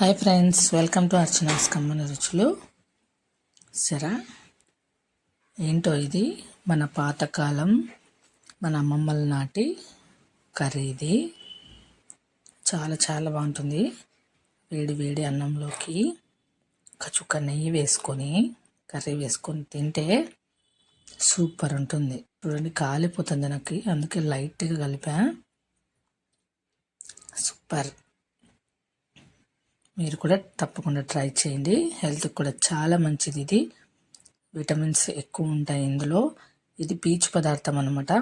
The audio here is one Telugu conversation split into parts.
Hi friends welcome to Archana's కమ్మని రుచులు. సరా ఏంటో ఇది? మన పాతకాలం మన అమ్మమ్మల నాటి కర్రీ ఇది. చాలా చాలా బాగుంటుంది. వేడి వేడి అన్నంలోకి కచుక్క నెయ్యి వేసుకొని కర్రీ వేసుకొని తింటే సూపర్ ఉంటుంది. చూడండి కాలిపోతుంది నాకు అందుకే లైట్గా కలిపా. సూపర్. మీరు కూడా తప్పకుండా ట్రై చేయండి. హెల్త్కి కూడా చాలా మంచిది ఇది. విటమిన్స్ ఎక్కువ ఉంటాయి ఇందులో. ఇది పీచు పదార్థం అనమాట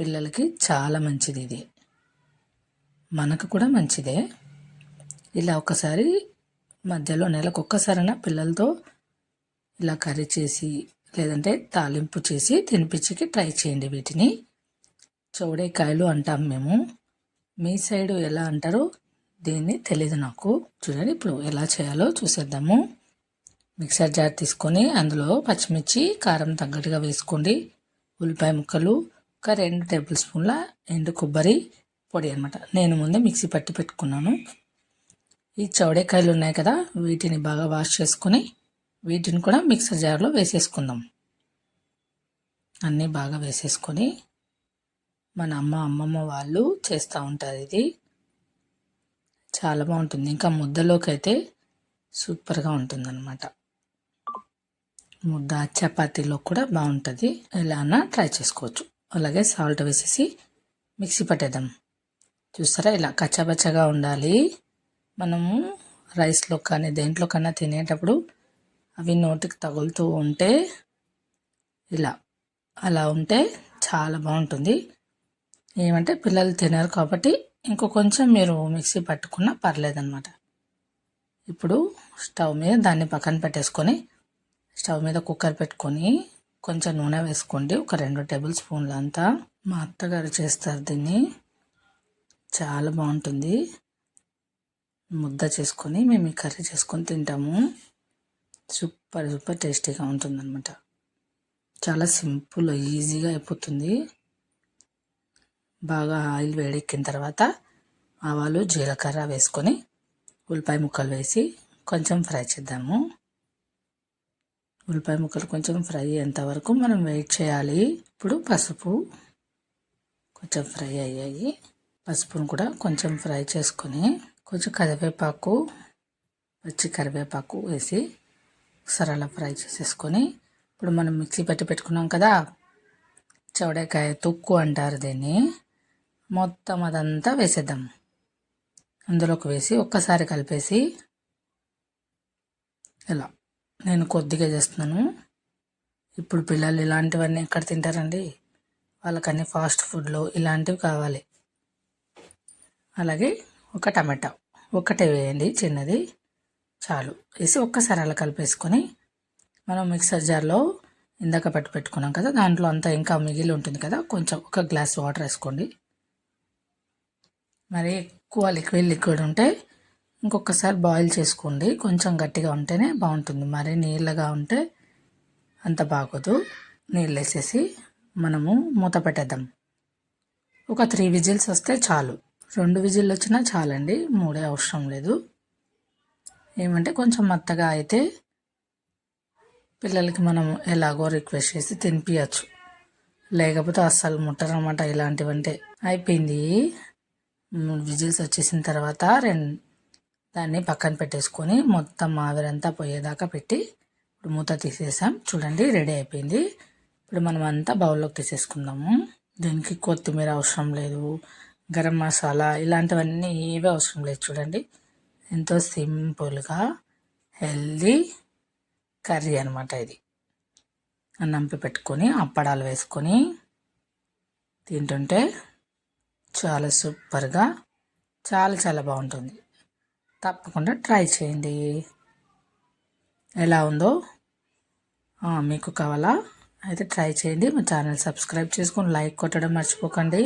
పిల్లలకి చాలా మంచిది ఇది. మనకు కూడా మంచిదే. ఇలా ఒకసారి మధ్యలో నెలకు ఒక్కసారైనా పిల్లలతో ఇలా కర్రీ చేసి లేదంటే తాలింపు చేసి తినిపించికి ట్రై చేయండి వీటిని. చౌడేకాయలు అంటాం మేము. మీ సైడు ఎలా అంటారో? దీన్ని తెలీదు నాకు. చూడండి ఇప్పుడు ఎలా చేయాలో చూసేద్దాము. మిక్సర్ జార్ తీసుకొని అందులో పచ్చిమిర్చి కారం తగ్గట్టుగా వేసుకోండి. ఉల్లిపాయ ముక్కలు ఒక రెండు టేబుల్ స్పూన్ల ఎండు కొబ్బరి పొడి అనమాట నేను ముందే మిక్సీ పట్టి పెట్టుకున్నాను. ఈ చౌడేకాయలు ఉన్నాయి కదా వీటిని బాగా వాష్ చేసుకొని వీటిని కూడా మిక్సర్ జార్లో వేసేసుకుందాం. అన్నీ బాగా వేసేసుకొని మన అమ్మ అమ్మమ్మ వాళ్ళు చేస్తూ ఉంటారు ఇది. చాలా బాగుంటుంది. ఇంకా ముద్దలోకి అయితే సూపర్గా ఉంటుందన్నమాట. ముద్ద చపాతీలో కూడా బాగుంటుంది. ఎలా ట్రై చేసుకోవచ్చు. అలాగే సాల్ట్ వేసేసి మిక్సీ పట్టేద్దాం. చూస్తారా ఇలా కచ్చబచ్చగా ఉండాలి. మనము రైస్లో కానీ దేంట్లో కన్నా తినేటప్పుడు అవి నోటికి తగులుతూ ఉంటే ఇలా అలా ఉంటే చాలా బాగుంటుంది. ఏమంటే పిల్లలు తినరు కాబట్టి ఇంకో కొంచెం మీరు మిక్సీ పట్టుకున్నా పర్లేదన్నమాట. ఇప్పుడు స్టవ్ మీద దాన్ని పక్కన పెట్టేసుకొని స్టవ్ మీద కుక్కర్ పెట్టుకొని కొంచెం నూనె వేసుకోండి. ఒక రెండు టేబుల్ స్పూన్లు అంతా. మా అత్తగారు చేస్తారు దీన్ని. చాలా బాగుంటుంది. ముద్ద చేసుకొని మేము ఈ కర్రీ చేసుకొని తింటాము. సూపర్ సూపర్ టేస్టీగా ఉంటుందన్నమాట. చాలా సింపుల్ ఈజీగా అయిపోతుంది. బాగా ఆయిల్ వేడెక్కిన తర్వాత ఆవాలు జీలకర్ర వేసుకొని ఉల్లిపాయ ముక్కలు వేసి కొంచెం ఫ్రై చేద్దాము. ఉల్లిపాయ ముక్కలు కొంచెం ఫ్రై అయ్యేంత వరకు మనం వెయిట్ చేయాలి. ఇప్పుడు పసుపు కొంచెం ఫ్రై అయ్యాయి. పసుపును కూడా కొంచెం ఫ్రై చేసుకొని కొంచెం కరివేపాకు పచ్చి కరివేపాకు వేసి ఒకసారి అలా ఫ్రై చేసేసుకొని ఇప్పుడు మనం మిక్సీ పెట్టి పెట్టుకున్నాం కదా చౌడకాయ తుక్కు అంటారు దీన్ని. మొత్తం అదంతా వేసేద్దాం. అందులోకి వేసి ఒక్కసారి కలిపేసి ఇలా నేను కొద్దిగా చేస్తున్నాను. ఇప్పుడు పిల్లలు ఇలాంటివన్నీ ఎక్కడ తింటారండి? వాళ్ళకన్నీ ఫాస్ట్ ఫుడ్లో ఇలాంటివి కావాలి. అలాగే ఒక టమాటా ఒకటే వేయండి చిన్నది చాలు. వేసి ఒక్కసారి అలా కలిపేసుకొని మనం మిక్సర్ జార్లో ఇందాక పెట్టి పెట్టుకున్నాం కదా దాంట్లో అంతా ఇంకా మిగిలి ఉంటుంది కదా కొంచెం ఒక గ్లాస్ వాటర్ వేసుకోండి. మరి ఎక్కువ లిక్విడ్ లిక్విడ్ ఉంటే ఇంకొకసారి బాయిల్ చేసుకోండి. కొంచెం గట్టిగా ఉంటేనే బాగుంటుంది. మరి నీళ్ళగా ఉంటే అంత బాగోదు. నీళ్ళు వేసేసి మనము మూత పెట్టేద్దాం. ఒక త్రీ విజిల్స్ వస్తే చాలు. రెండు విజిల్ వచ్చినా చాలండి. మూడే అవసరం లేదు. ఏమంటే కొంచెం మెత్తగా అయితే పిల్లలకి మనం ఎలాగో రిక్వెస్ట్ చేసి తినిపించచ్చు లేకపోతే అస్సలు ముట్టరన్నమాట ఇలాంటివంటే. అయిపోయింది. విజిల్స్ వచ్చేసిన తర్వాత రెండు దాన్ని పక్కన పెట్టేసుకొని మొత్తం ఆవిరంతా పోయేదాకా పెట్టి ఇప్పుడు మూత తీసేసాం. చూడండి రెడీ అయిపోయింది. ఇప్పుడు మనం అంతా బౌల్లోకి తీసేసుకుందాము. దీనికి కొత్తిమీర అవసరం లేదు గరం మసాలా ఇలాంటివన్నీ ఏవి అవసరం లేదు చూడండి. ఎంతో సింపుల్గా హెల్దీ కర్రీ అనమాట ఇది. నంపి పెట్టుకొని అప్పడాలు వేసుకొని తింటుంటే చాలా సూపర్గా చాలా చాలా బాగుంటుంది. తప్పకుండా ట్రై చేయండి. ఎలా ఉందో మీకు కావాలా? అయితే ట్రై చేయండి. మా ఛానల్ సబ్స్క్రైబ్ చేసుకొని లైక్ కొట్టడం మర్చిపోకండి.